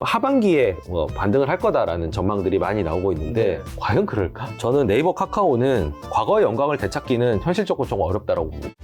하반기에 뭐 반등을 할 거다라는 전망들이 많이 나오고 있는데 네. 과연 그럴까? 저는 네이버 카카오는 과거의 영광을 되찾기는 현실적으로 좀 어렵다라고 봅니다.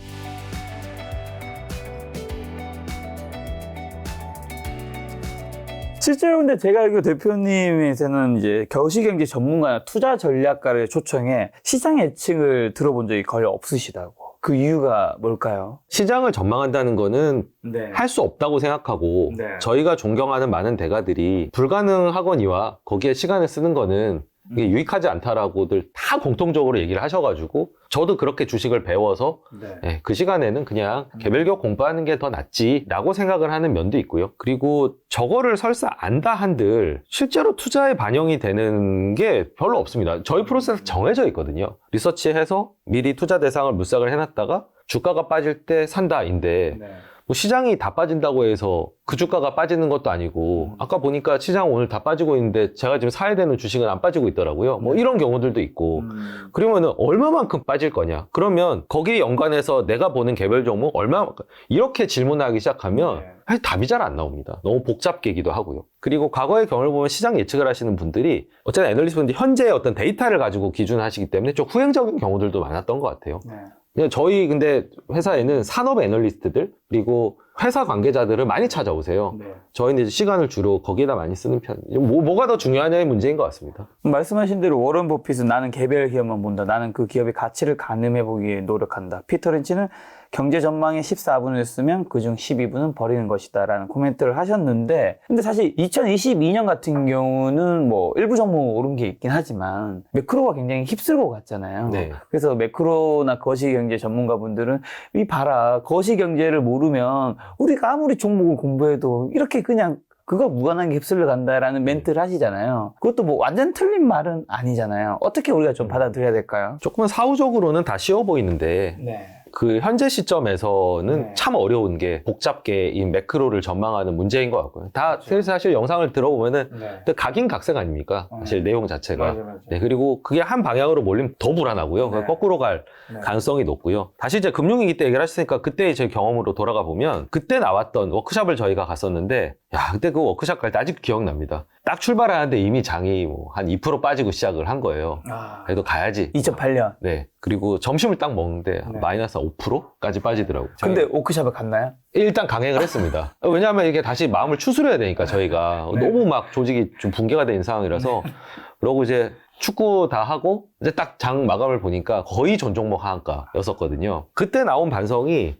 실제로 근데 제가 알기로 대표님에서는 이제 겨시경제 전문가나 투자 전략가를 초청해 시장 예측을 들어본 적이 거의 없으시다고. 그 이유가 뭘까요? 시장을 전망한다는 거는 네. 할 수 없다고 생각하고 네. 저희가 존경하는 많은 대가들이 불가능하거니와 거기에 시간을 쓰는 거는 이게 유익하지 않다라고들 다 공통적으로 얘기를 하셔가지고 저도 그렇게 주식을 배워서 네. 예, 그 시간에는 그냥 개별적 공부하는 게 더 낫지라고 생각을 하는 면도 있고요. 그리고 저거를 설사 안다 한들 실제로 투자에 반영이 되는 게 별로 없습니다. 저희 프로세스 정해져 있거든요. 리서치해서 미리 투자 대상을 물색을 해놨다가 주가가 빠질 때 산다인데 네. 뭐 시장이 다 빠진다고 해서 그 주가가 빠지는 것도 아니고 아까 보니까 시장 오늘 다 빠지고 있는데 제가 지금 사야 되는 주식은 안 빠지고 있더라고요. 뭐 이런 경우들도 있고 음. 그러면은 얼마만큼 빠질 거냐? 그러면 거기에 연관해서 내가 보는 개별 종목 얼마 이렇게 질문하기 시작하면 네. 사실 답이 잘 안 나옵니다. 너무 복잡계기도 하고요. 그리고 과거의 경험을 보면 시장 예측을 하시는 분들이 어쨌든 애널리스트 분들이 현재의 어떤 데이터를 가지고 기준하시기 때문에 좀 후행적인 경우들도 많았던 것 같아요. 네. 그냥 저희 근데 회사에는 산업 애널리스트들 그리고 회사 관계자들을 많이 찾아오세요. 네. 저희는 이제 시간을 주로 거기에다 많이 쓰는 편. 뭐, 뭐가 더 중요하냐의 문제인 것 같습니다. 말씀하신 대로 워런 버핏은 나는 개별 기업만 본다. 나는 그 기업의 가치를 가늠해 보기 위해 노력한다. 피터 렌치는 경제 전망에 14분을 쓰면 그중 12분은 버리는 것이다. 라는 코멘트를 하셨는데, 근데 사실 2022년 같은 경우는 뭐 일부 종목 오른 게 있긴 하지만 매크로가 굉장히 휩쓸고 갔잖아요. 네. 그래서 매크로나 거시경제 전문가분들은 이 봐라. 거시경제를 모르면 우리가 아무리 종목을 공부해도 이렇게 그냥 그거 무관한 게 휩쓸려 간다라는 멘트를 하시잖아요. 그것도 뭐 완전 틀린 말은 아니잖아요. 어떻게 우리가 좀 받아들여야 될까요? 조금은 사후적으로는 다 쉬워 보이는데 네. 그 현재 시점에서는 네. 참 어려운 게 복잡게 이 매크로를 전망하는 문제인 것 같고요. 다 그렇죠. 사실 영상을 들어보면은 네. 각인각색 아닙니까? 어. 사실 내용 자체가. 맞아. 네, 그리고 그게 한 방향으로 몰리면 더 불안하고요. 네. 거꾸로 갈 네. 가능성이 높고요. 다시 이제 금융위기 때 얘기를 하셨으니까 그때 제 경험으로 돌아가 보면 그때 나왔던 워크샵을 저희가 갔었는데 야 그때 그 워크샵 갈 때 아직 기억납니다. 딱 출발하는데 이미 장이 뭐 한 2% 빠지고 시작을 한 거예요. 아, 그래도 가야지. 2008년. 네. 그리고 점심을 딱 먹는데 네. 마이너스 5%까지 빠지더라고요. 근데 오크샵에 갔나요? 일단 강행을 했습니다. 왜냐하면 이게 다시 마음을 추스려야 되니까 저희가 네. 너무 막 조직이 좀 붕괴가 된 상황이라서 그러고 이제 축구 다 하고 이제 딱 장 마감을 보니까 거의 전 종목 하한가였었거든요. 그때 나온 반성이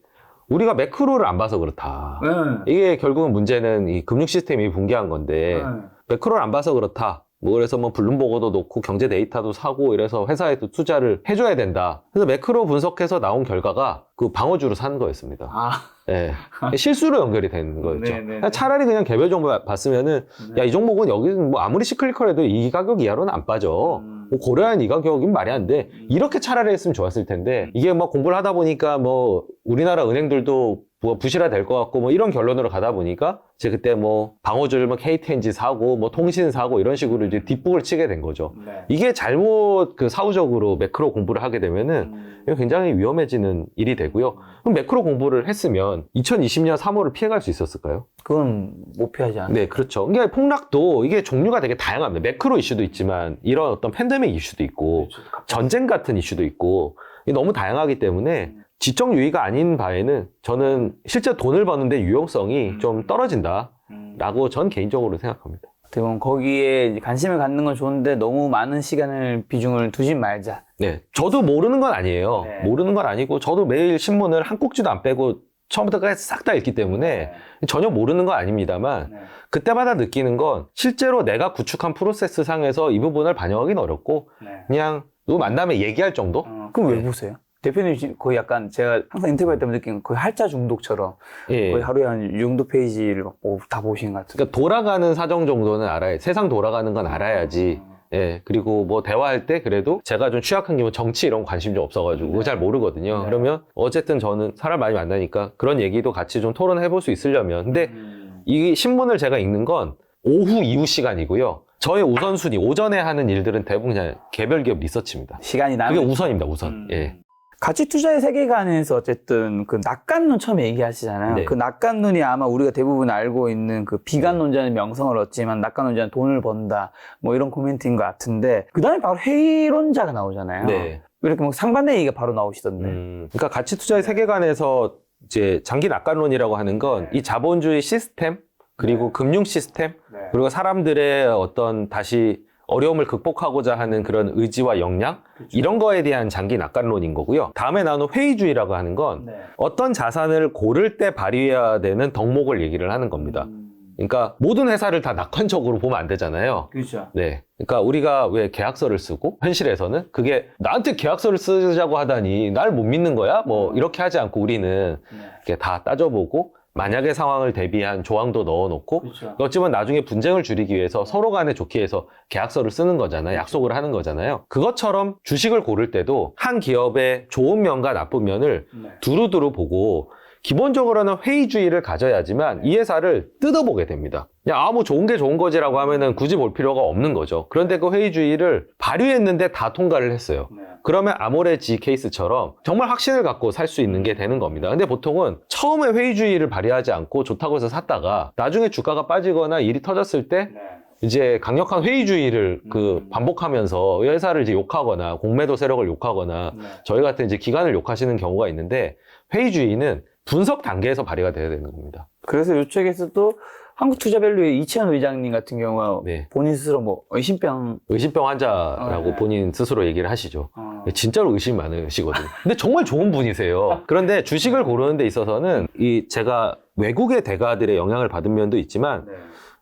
우리가 매크로를 안 봐서 그렇다. 네. 이게 결국은 문제는 이 금융 시스템이 붕괴한 건데 매크로를 안 봐서 그렇다. 뭐 그래서 뭐 블룸버그도 놓고 경제 데이터도 사고 이래서 회사에도 투자를 해줘야 된다. 그래서 매크로 분석해서 나온 결과가 그 방어주로 산 거였습니다. 아, 예. 실수로 연결이 된 거였죠. 네, 네, 네. 차라리 그냥 개별 정보 봤으면은 야이 종목은 여기는 뭐 아무리 시클리컬해도 이 가격 이하로는 안 빠져. 음. 뭐 고려한 이 가격이면 말이 안 돼. 이렇게 차라리 했으면 좋았을 텐데 이게 뭐 공부를 하다 보니까 뭐 우리나라 은행들도 뭐 부실화 될 것 같고 뭐 이런 결론으로 가다 보니까 이제 그때 뭐 방어줄 뭐 KTNG 사고 뭐 통신 사고 이런 식으로 이제 뒷북을 치게 된 거죠. 네. 이게 잘못 그 사후적으로 매크로 공부를 하게 되면은 음. 이거 굉장히 위험해지는 일이 되고요. 그럼 매크로 공부를 했으면 2020년 3월을 피해갈 수 있었을까요? 그건 못 피하지 않아요. 네, 그렇죠. 이게 폭락도 이게 종류가 되게 다양합니다. 매크로 이슈도 있지만 이런 어떤 팬데믹 이슈도 있고 전쟁 같은 이슈도 있고 너무 다양하기 때문에 지적 유의가 아닌 바에는 저는 실제 돈을 버는데 유용성이 음. 좀 떨어진다 라고 음. 전 개인적으로 생각합니다. 보면 거기에 관심을 갖는 건 좋은데 너무 많은 시간을 비중을 두지 말자. 네, 저도 모르는 건 아니에요. 네. 모르는 건 아니고 저도 매일 신문을 한 꼭지도 안 빼고 처음부터 끝까지 싹 다 읽기 때문에 전혀 모르는 건 아닙니다만 네. 그때마다 느끼는 건 실제로 내가 구축한 프로세스 상에서 이 부분을 반영하기는 어렵고 네. 그냥 누구 만나면 얘기할 정도? 어, 그럼 왜 네. 보세요? 대표님 거의 약간 제가 항상 인터뷰할 때마다 느끼는 건 거의 할자 중독처럼 예. 거의 하루에 한이 정도 페이지를 막 오, 다 보시는 것 같아요. 그러니까 돌아가는 사정 정도는 알아야 세상 돌아가는 건 알아야지. 예. 그리고 뭐 대화할 때 그래도 제가 좀 취약한 게 뭐 정치 이런 거 관심 좀 없어가지고 그거 잘 모르거든요. 네. 그러면 어쨌든 저는 사람 많이 만나니까 그런 얘기도 같이 좀 토론해 볼 수 있으려면. 근데 음. 이 신문을 제가 읽는 건 오후 이후 시간이고요. 저의 우선순위, 오전에 하는 일들은 대부분 그냥 개별 기업 리서치입니다. 시간이 그게 나면 우선입니다, 우선. 음. 예. 가치 투자의 세계관에서 어쨌든 그 낙관론 처음에 얘기하시잖아요. 네. 그 낙관론이 아마 우리가 대부분 알고 있는 그 비관론자는 명성을 얻지만 낙관론자는 돈을 번다. 뭐 이런 코멘트인 것 같은데 그 다음에 바로 회의론자가 나오잖아요. 네. 이렇게 뭐 상반된 얘기가 바로 나오시던데. 음, 그러니까 가치 투자의 세계관에서 이제 장기 낙관론이라고 하는 건 이 자본주의 시스템 그리고 금융 시스템 그리고 사람들의 어떤 다시 어려움을 극복하고자 하는 그런 의지와 역량 이런 거에 대한 장기 낙관론인 거고요. 다음에 나오는 회의주의라고 하는 건 네. 어떤 자산을 고를 때 발휘해야 되는 덕목을 얘기를 하는 겁니다. 그러니까 모든 회사를 다 낙관적으로 보면 안 되잖아요. 그렇죠. 네. 그러니까 우리가 왜 계약서를 쓰고 현실에서는 그게 나한테 계약서를 쓰자고 하다니 날 못 믿는 거야? 뭐 이렇게 하지 않고 우리는 이렇게 다 따져보고 만약의 상황을 대비한 조항도 넣어놓고 그렇죠. 어찌보면 나중에 분쟁을 줄이기 위해서 서로 간에 좋게 해서 계약서를 쓰는 거잖아요. 약속을 하는 거잖아요. 그것처럼 주식을 고를 때도 한 기업의 좋은 면과 나쁜 면을 두루두루 보고 기본적으로는 회의주의를 가져야지만 이 회사를 뜯어보게 됩니다. 그냥 아무 좋은 게 좋은 거지라고 하면은 굳이 볼 필요가 없는 거죠. 그런데 그 회의주의를 발휘했는데 다 통과를 했어요. 그러면 아모레지 케이스처럼 정말 확신을 갖고 살 수 있는 게 되는 겁니다. 근데 보통은 처음에 회의주의를 발휘하지 않고 좋다고 해서 샀다가 나중에 주가가 빠지거나 일이 터졌을 때 이제 강력한 회의주의를 그 음. 반복하면서 회사를 이제 욕하거나 공매도 세력을 욕하거나 네. 저희 같은 이제 기관을 욕하시는 경우가 있는데 회의주의는 분석 단계에서 발휘가 돼야 되는 겁니다. 그래서 이 책에서도 한국투자밸류의 이채원 의장님 같은 경우가 네. 본인 스스로 뭐 의심병 의심병 환자라고 어, 네. 본인 스스로 얘기를 하시죠. 어, 진짜로 의심 많으시거든요. 근데 정말 좋은 분이세요. 그런데 주식을 고르는 데 있어서는 이 제가 외국의 대가들의 영향을 받은 면도 있지만 네.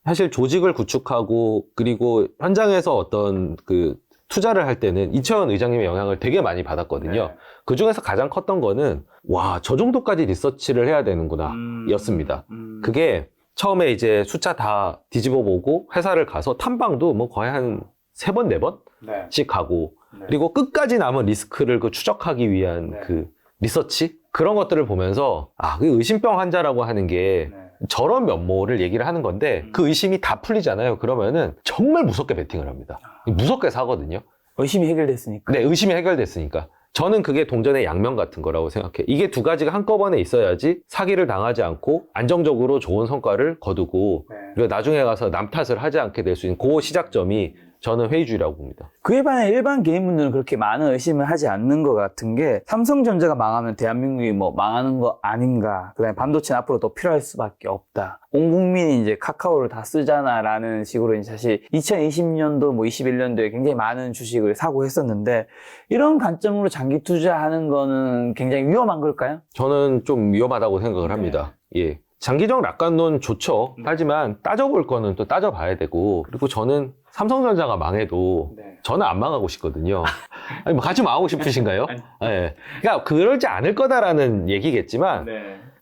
사실 조직을 구축하고 그리고 현장에서 어떤 그 투자를 할 때는 이채원 의장님의 영향을 되게 많이 받았거든요. 네. 그 중에서 가장 컸던 거는 와, 저 정도까지 리서치를 해야 되는구나. 음, 였습니다. 음. 그게 처음에 이제 숫자 다 뒤집어 보고 회사를 가서 탐방도 뭐 거의 한 세 번, 네 번씩 네. 가고 네. 그리고 끝까지 남은 리스크를 그 추적하기 위한 네. 그 리서치? 그런 것들을 보면서 아, 그 의심병 환자라고 하는 게 네. 저런 면모를 얘기를 하는 건데 음. 그 의심이 다 풀리잖아요. 그러면은 정말 무섭게 베팅을 합니다. 무섭게 사거든요. 의심이 해결됐으니까. 네, 의심이 해결됐으니까. 저는 그게 동전의 양면 같은 거라고 생각해. 이게 두 가지가 한꺼번에 있어야지 사기를 당하지 않고 안정적으로 좋은 성과를 거두고 네. 그리고 나중에 가서 남 탓을 하지 않게 될 수 있는 그 시작점이 저는 회의주의라고 봅니다. 그에 반해 일반 개인분들은 그렇게 많은 의심을 하지 않는 것 같은 게 삼성전자가 망하면 대한민국이 뭐 망하는 거 아닌가. 그다음에 반도체는 앞으로 더 필요할 수밖에 없다. 온 국민이 이제 카카오를 다 쓰잖아라는 식으로 이제 사실 2020년도 뭐 21년도에 굉장히 많은 주식을 사고 했었는데 이런 관점으로 장기 투자하는 거는 굉장히 위험한 걸까요? 저는 좀 위험하다고 생각을 합니다. 예. 장기적 낙관론 좋죠. 네. 하지만 따져볼 거는 또 따져봐야 되고 그리고 저는 삼성전자가 망해도 저는 안 망하고 싶거든요. 아니, 뭐 같이 망하고 싶으신가요? 예. 그러니까 그러지 않을 거다라는 얘기겠지만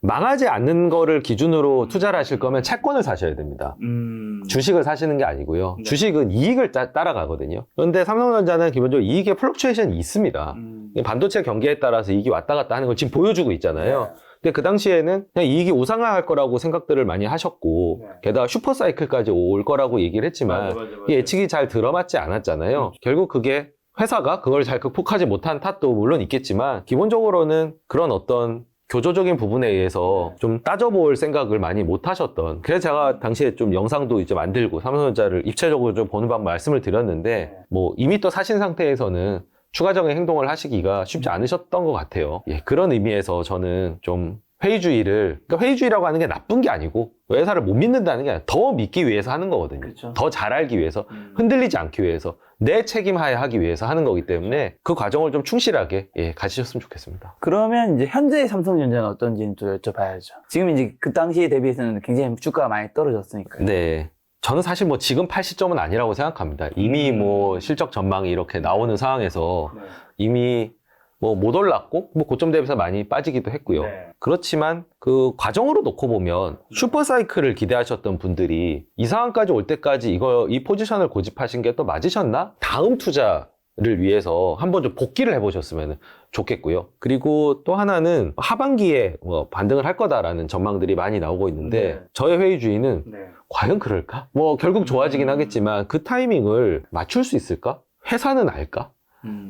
망하지 않는 거를 기준으로 투자를 하실 거면 채권을 사셔야 됩니다. 음. 주식을 사시는 게 아니고요. 네. 주식은 이익을 따, 라가거든요 그런데 삼성전자는 기본적으로 이익의 플럭추에이션이 있습니다. 음. 반도체 경기에 따라서 이익이 왔다 갔다 하는 걸 지금 보여주고 있잖아요. 네. 근데 그 당시에는 그냥 이익이 우상화할 거라고 생각들을 많이 하셨고 네. 게다가 슈퍼 사이클까지 올 거라고 얘기를 했지만 이 예측이 잘 들어맞지 않았잖아요. 그렇죠. 결국 그게 회사가 그걸 잘 극복하지 못한 탓도 물론 있겠지만 기본적으로는 그런 어떤 교조적인 부분에 의해서 네. 좀 따져볼 생각을 많이 못 하셨던 그래서 제가 당시에 좀 영상도 이제 만들고 삼성전자를 입체적으로 좀 보는 방법 말씀을 드렸는데 네. 뭐 이미 또 사신 상태에서는 추가적인 행동을 하시기가 쉽지 않으셨던 것 같아요. 예, 그런 의미에서 저는 좀 회의주의를, 그러니까 회의주의라고 하는 게 나쁜 게 아니고 회사를 못 믿는다는 게 아니라 더 믿기 위해서 하는 거거든요. 그렇죠. 더 잘 알기 위해서, 음. 흔들리지 않기 위해서, 내 책임하에 하기 위해서 하는 거기 때문에 그 과정을 좀 충실하게 예, 가지셨으면 좋겠습니다. 그러면 이제 현재의 삼성전자는 어떤지는 또 여쭤봐야죠. 지금 이제 그 당시에 대비해서는 굉장히 주가가 많이 떨어졌으니까요. 네. 저는 사실 뭐 지금 팔 시점은 아니라고 생각합니다. 이미 뭐 실적 전망이 이렇게 나오는 상황에서 네. 이미 뭐 못 올랐고 뭐 고점 대비해서 많이 빠지기도 했고요. 네. 그렇지만 그 과정으로 놓고 보면 슈퍼 사이클을 기대하셨던 분들이 이 상황까지 올 때까지 이거 이 포지션을 고집하신 게 또 맞으셨나? 다음 투자 를 위해서 한번 좀 복귀를 해보셨으면 좋겠고요. 그리고 또 하나는 하반기에 뭐 반등을 할 거다라는 전망들이 많이 나오고 있는데 네. 저의 회의주의는 네. 과연 그럴까? 뭐 결국 좋아지긴 음. 하겠지만 그 타이밍을 맞출 수 있을까? 회사는 알까?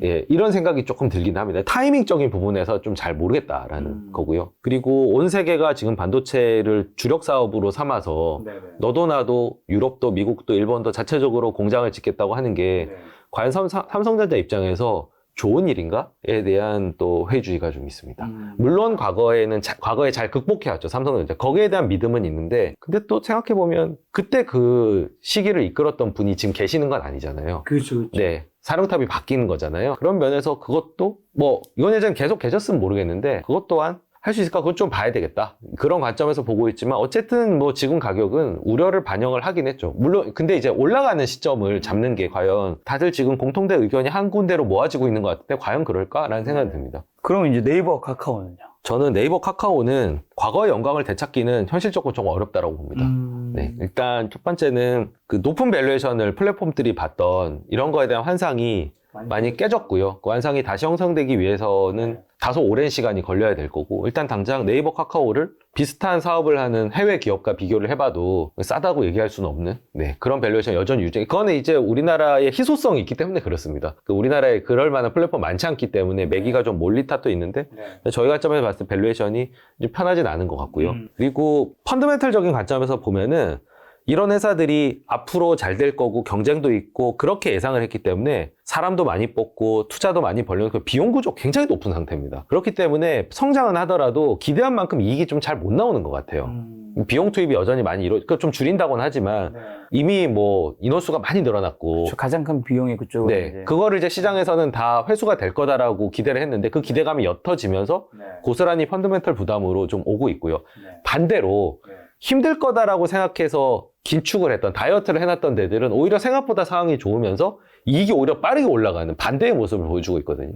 예, 이런 생각이 조금 들긴 합니다. 타이밍적인 부분에서 좀 잘 모르겠다라는 음. 거고요. 그리고 온 세계가 지금 반도체를 주력 사업으로 삼아서 너도 나도 유럽도 미국도 일본도 자체적으로 공장을 짓겠다고 하는 게 과연 삼, 삼성전자 입장에서 좋은 일인가에 대한 또 회의주의가 좀 있습니다. 음. 물론 과거에는 자- 과거에 잘 극복해 왔죠 삼성전자 거기에 대한 믿음은 있는데 근데 또 생각해 보면 그때 그 시기를 이끌었던 분이 지금 계시는 건 아니잖아요. 그렇죠. 그렇죠. 네 사령탑이 바뀌는 거잖아요. 그런 면에서 그것도 뭐 이건 예전 계속 계셨으면 모르겠는데 그것 또한 할 수 있을까? 그건 좀 봐야 되겠다. 그런 관점에서 보고 있지만 어쨌든 뭐 지금 가격은 우려를 반영을 하긴 했죠. 물론 근데 이제 올라가는 시점을 잡는 게 과연 다들 지금 공통된 의견이 한 군데로 모아지고 있는 것 같은데 과연 그럴까라는 생각이 듭니다. 그럼 이제 네이버 카카오는요? 저는 네이버 카카오는 과거의 영광을 되찾기는 현실적으로 좀 어렵다고 봅니다. 음. 네, 일단 첫 번째는 그 높은 밸류에이션을 플랫폼들이 봤던 이런 거에 대한 환상이 많이 깨졌고요. 그 환상이 다시 형성되기 위해서는 다소 오랜 시간이 걸려야 될 거고 일단 당장 네이버 카카오를 비슷한 사업을 하는 해외 기업과 비교를 해봐도 싸다고 얘기할 수는 없는 네, 그런 밸류에이션 여전히 유지. 그거는 이제 우리나라의 희소성이 있기 때문에 그렇습니다. 그 우리나라에 그럴 만한 플랫폼 많지 않기 때문에 매기가 좀 몰리 탓도 있는데 저희 관점에서 봤을 때 밸류에이션이 좀 편하진 않은 것 같고요. 음. 그리고 펀더멘털적인 관점에서 보면은 이런 회사들이 앞으로 잘 될 거고 경쟁도 있고 그렇게 예상을 했기 때문에 사람도 많이 뽑고 투자도 많이 벌려놓고 비용 구조 굉장히 높은 상태입니다. 그렇기 때문에 성장은 하더라도 기대한 만큼 이익이 좀 잘 못 나오는 것 같아요. 음. 비용 투입이 여전히 많이 이루, 그좀 줄인다고는 하지만 이미 뭐 인원수가 많이 늘어났고 그렇죠. 가장 큰 비용이 그쪽으로 네, 이제. 그거를 이제 시장에서는 다 회수가 될 거다라고 기대를 했는데 그 기대감이 옅어지면서 고스란히 펀더멘털 부담으로 좀 오고 있고요. 반대로 힘들 거다라고 생각해서 긴축을 했던 다이어트를 해놨던 데들은 오히려 생각보다 상황이 좋으면서 이익이 오히려 빠르게 올라가는 반대의 모습을 보여주고 있거든요.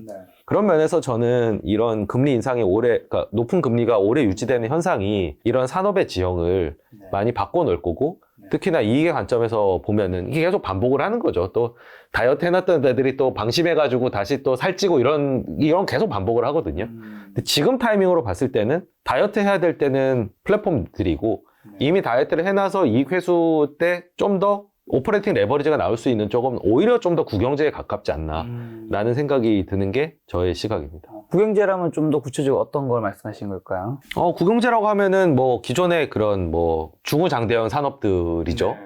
그런 면에서 저는 이런 금리 인상이 오래, 그러니까 높은 금리가 오래 유지되는 현상이 이런 산업의 지형을 많이 바꿔놓을 거고 특히나 이익의 관점에서 보면은 이게 계속 반복을 하는 거죠. 또 다이어트 해놨던 데들이 또 방심해가지고 다시 또 살찌고 이런, 이런 계속 반복을 하거든요. 음. 근데 지금 타이밍으로 봤을 때는 다이어트 해야 될 때는 플랫폼들이고 이미 다이어트를 해놔서 이익 회수 때 좀 더 오퍼레이팅 레버리지가 나올 수 있는 쪽은 오히려 좀더 구경제에 가깝지 않나 음. 라는 생각이 드는 게 저의 시각입니다. 국영제라면 좀 더 구체적으로 어떤 걸 말씀하신 걸까요? 어, 구경제라고 하면은 뭐 기존의 그런 뭐 중후장대형 산업들이죠.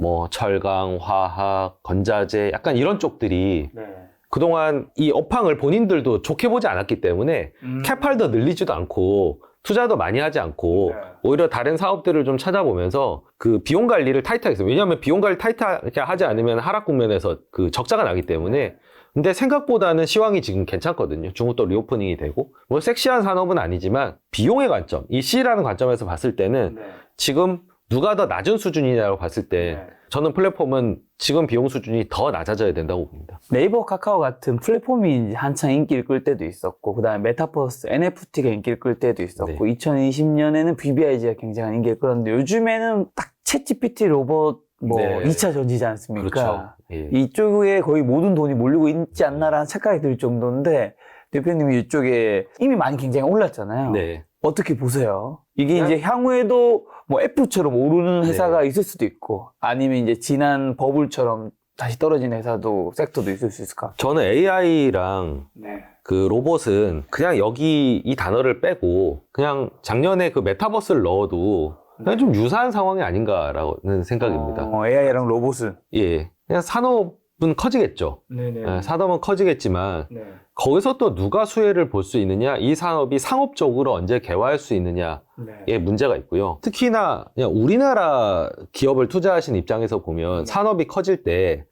뭐 철강, 화학, 건자재 약간 이런 쪽들이 네. 그동안 이 업황을 본인들도 좋게 보지 않았기 때문에 음. 캐팔도 늘리지도 않고 투자도 많이 하지 않고 네. 오히려 다른 사업들을 좀 찾아보면서 그 비용 관리를 타이트하게 했어요. 왜냐하면 비용 관리 타이트하게 하지 않으면 하락 국면에서 그 적자가 나기 때문에 근데 생각보다는 시황이 지금 괜찮거든요. 중국도 리오프닝이 되고 뭐 섹시한 산업은 아니지만 비용의 관점, 이 C라는 관점에서 봤을 때는 네. 지금 누가 더 낮은 수준이냐고 봤을 때 저는 플랫폼은 지금 비용 수준이 더 낮아져야 된다고 봅니다. 네이버 카카오 같은 플랫폼이 한창 인기를 끌 때도 있었고 그다음에 메타버스 NFT가 인기를 끌 때도 있었고 네. 2020년에는 BBIG가 굉장한 인기를 끌었는데 요즘에는 딱 챗GPT 로봇 뭐 네. 2차 전지지 않습니까? 그렇죠. 예. 이쪽에 거의 모든 돈이 몰리고 있지 않나라는 착각이 들 정도인데 대표님이 이쪽에 이미 많이 굉장히 올랐잖아요. 네. 어떻게 보세요? 이게 그냥- 이제 향후에도 뭐 F처럼 오르는 네. 회사가 있을 수도 있고 아니면 이제 지난 버블처럼 다시 떨어진 회사도 섹터도 있을 수 있을까? 저는 AI랑 네. 그 로봇은 그냥 여기 이 단어를 빼고 그냥 작년에 그 메타버스를 넣어도 그냥 좀 유사한 상황이 아닌가라는 생각입니다. 어, AI랑 로봇은. 예. 그냥 산업 은 커지겠죠. 네네. 예, 산업은 커지겠지만 네. 거기서 또 누가 수혜를 볼 수 있느냐, 이 산업이 상업적으로 언제 개화할 수 있느냐에 네. 문제가 있고요. 특히나 그냥 우리나라 기업을 투자하신 입장에서 보면 산업이 커질 때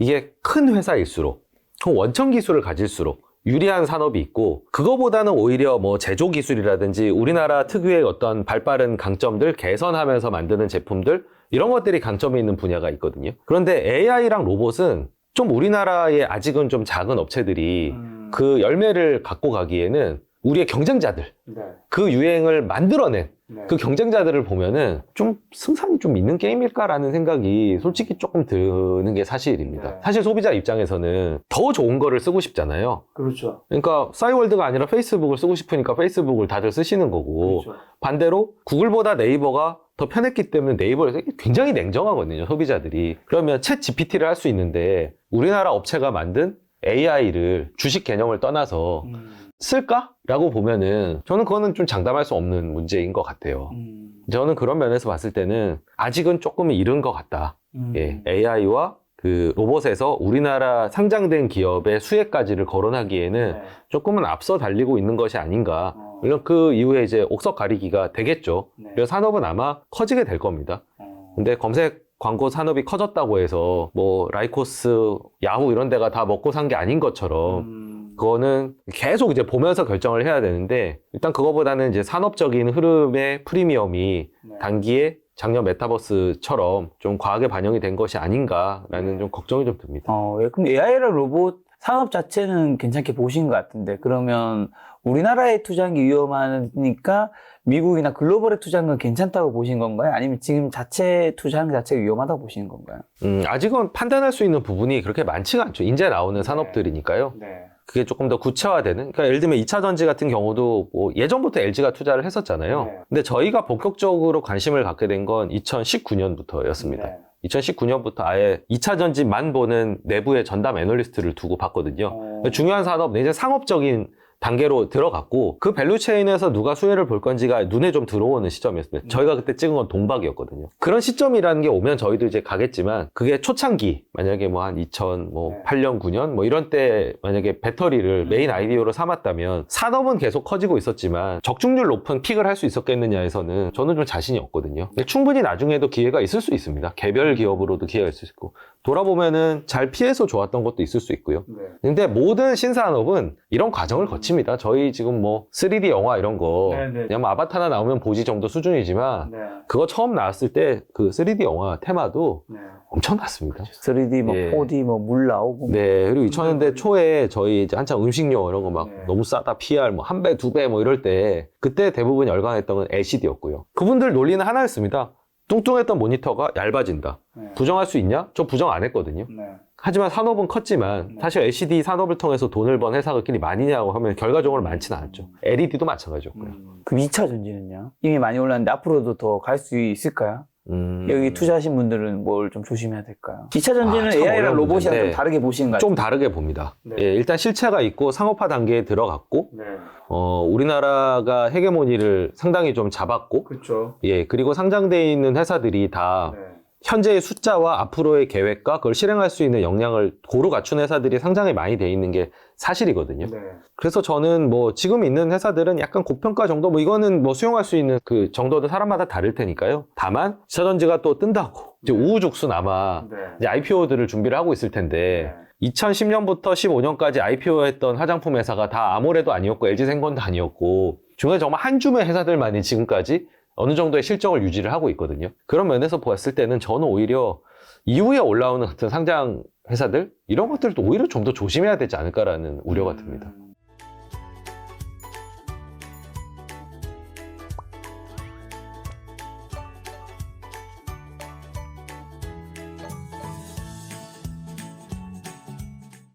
이게 큰 회사일수록 그 원천 기술을 가질수록 유리한 산업이 있고 그거보다는 오히려 뭐 제조 기술이라든지 우리나라 특유의 어떤 발빠른 강점들 개선하면서 만드는 제품들 이런 것들이 강점이 있는 분야가 있거든요. 그런데 AI랑 로봇은 좀 우리나라의 아직은 좀 작은 업체들이 음. 그 열매를 갖고 가기에는 우리의 경쟁자들 네. 그 유행을 만들어낸 네. 그 경쟁자들을 보면은 좀 승산이 좀 있는 게임일까라는 생각이 솔직히 조금 드는 게 사실입니다. 네. 사실 소비자 입장에서는 더 좋은 거를 쓰고 싶잖아요. 그렇죠. 그러니까 싸이월드가 아니라 페이스북을 쓰고 싶으니까 페이스북을 다들 쓰시는 거고 그렇죠. 반대로 구글보다 네이버가 더 편했기 때문에 네이버에서 굉장히 냉정하거든요 소비자들이 그러면 챗 GPT를 할 수 있는데 우리나라 업체가 만든 AI를 주식 개념을 떠나서 음. 쓸까 라고 보면은 저는 그거는 좀 장담할 수 없는 문제인 것 같아요. 음. 저는 그런 면에서 봤을 때는 아직은 조금 이른 것 같다. 음. 예, AI와 그 로봇에서 우리나라 상장된 기업의 수혜까지를 거론하기에는 네. 조금은 앞서 달리고 있는 것이 아닌가. 어. 물론 그 이후에 이제 옥석 가리기가 되겠죠. 네. 그래서 산업은 아마 커지게 될 겁니다. 어. 근데 검색 광고 산업이 커졌다고 해서 뭐 라이코스, 야후 이런 데가 다 먹고 산 게 아닌 것처럼 음. 그거는 계속 이제 보면서 결정을 해야 되는데 일단 그거보다는 이제 산업적인 흐름의 프리미엄이 네. 단기에 작년 메타버스처럼 좀 과하게 반영이 된 것이 아닌가라는 좀 걱정이 좀 듭니다. 어, 예, 그럼 AI랑 로봇 산업 자체는 괜찮게 보신 것 같은데, 그러면 우리나라에 투자한 게 위험하니까 미국이나 글로벌에 투자한 건 괜찮다고 보신 건가요? 아니면 지금 자체 투자하는 게 자체가 위험하다고 보시는 건가요? 음, 아직은 판단할 수 있는 부분이 그렇게 많지가 않죠. 이제 나오는 산업들이니까요. 네. 그게 조금 더 구체화되는. 그러니까 예를 들면 2차 전지 같은 경우도 뭐 예전부터 LG가 투자를 했었잖아요. 네. 근데 저희가 본격적으로 관심을 갖게 된 건 2019년부터였습니다. 네. 2019년부터 아예 2차 전지만 보는 내부의 전담 애널리스트를 두고 봤거든요. 어. 중요한 산업, 이제 상업적인 단계로 들어갔고 그 밸류 체인에서 누가 수혜를 볼 건지가 눈에 좀 들어오는 시점이었습니다. 저희가 그때 찍은 건 동박이었거든요. 그런 시점이라는 게 오면 저희도 이제 가겠지만 그게 초창기 만약에 뭐 한 2008년, 9년 뭐 이런 때 만약에 배터리를 메인 아이디어로 삼았다면 산업은 계속 커지고 있었지만 적중률 높은 픽을 할 수 있었겠느냐에서는 저는 좀 자신이 없거든요. 충분히 나중에도 기회가 있을 수 있습니다. 개별 기업으로도 기회가 있을 수 있고 돌아보면은 잘 피해서 좋았던 것도 있을 수 있고요. 네. 근데 모든 신산업은 이런 과정을 거칩니다. 저희 지금 뭐 3D 영화 이런 거 네 네. 그냥 뭐 아바타 하나 나오면 보지 정도 수준이지만 네. 그거 처음 나왔을 때 그 3D 영화 테마도 네. 엄청났습니다. 3D, 뭐 예. 4D, 뭐 물 나오고. 네, 그리고 2000년대 초에 저희 이제 한참 음식료 이런 거 막 네. 너무 싸다 PR 뭐 한 배, 두 배 뭐 이럴 때 그때 대부분 열광했던 건 LCD였고요. 그분들 논리는 하나였습니다. 뚱뚱했던 모니터가 얇아진다. 네. 부정할 수 있냐? 저 부정 안 했거든요. 네. 하지만 산업은 컸지만 네. 사실 LCD 산업을 통해서 돈을 번 회사들끼리 많이냐고 하면 결과적으로 많지는 않죠. LED도 마찬가지였고요. 음. 그럼 2차 전지는요? 이미 많이 올랐는데 앞으로도 더 갈 수 있을까요? 음, 여기 투자하신 분들은 뭘 좀 조심해야 될까요? 2차 전지는 아, 참 AI랑 어려운 로봇이랑 문제인데. 좀 다르게 보시는 것 같아요. 좀 다르게 봅니다. 네. 예, 일단 실체가 있고 상업화 단계에 들어갔고 네. 어, 우리나라가 헤게모니를 상당히 좀 잡았고 그렇죠. 예, 그리고 상장돼 있는 회사들이 다 네. 현재의 숫자와 앞으로의 계획과 그걸 실행할 수 있는 역량을 고루 갖춘 회사들이 상장이 많이 돼 있는 게 사실이거든요. 네. 그래서 저는 뭐 지금 있는 회사들은 약간 고평가 정도 뭐 이거는 뭐 수용할 수 있는 그 정도는 사람마다 다를 테니까요. 다만 시사전지가 또 뜬다고 이제 네. 우후죽순 아마 네. 이제 IPO들을 준비를 하고 있을 텐데 2010년부터 15년까지 IPO했던 화장품 회사가 다 아모레도 아니었고 LG생건도 아니었고 중에 정말 한 줌의 회사들만이 지금까지 어느 정도의 실적을 유지를 하고 있거든요. 그런 면에서 보았을 때는 저는 오히려 이후에 올라오는 같은 상장 회사들 이런 것들도 오히려 좀 더 조심해야 되지 않을까라는 우려가 듭니다. 음.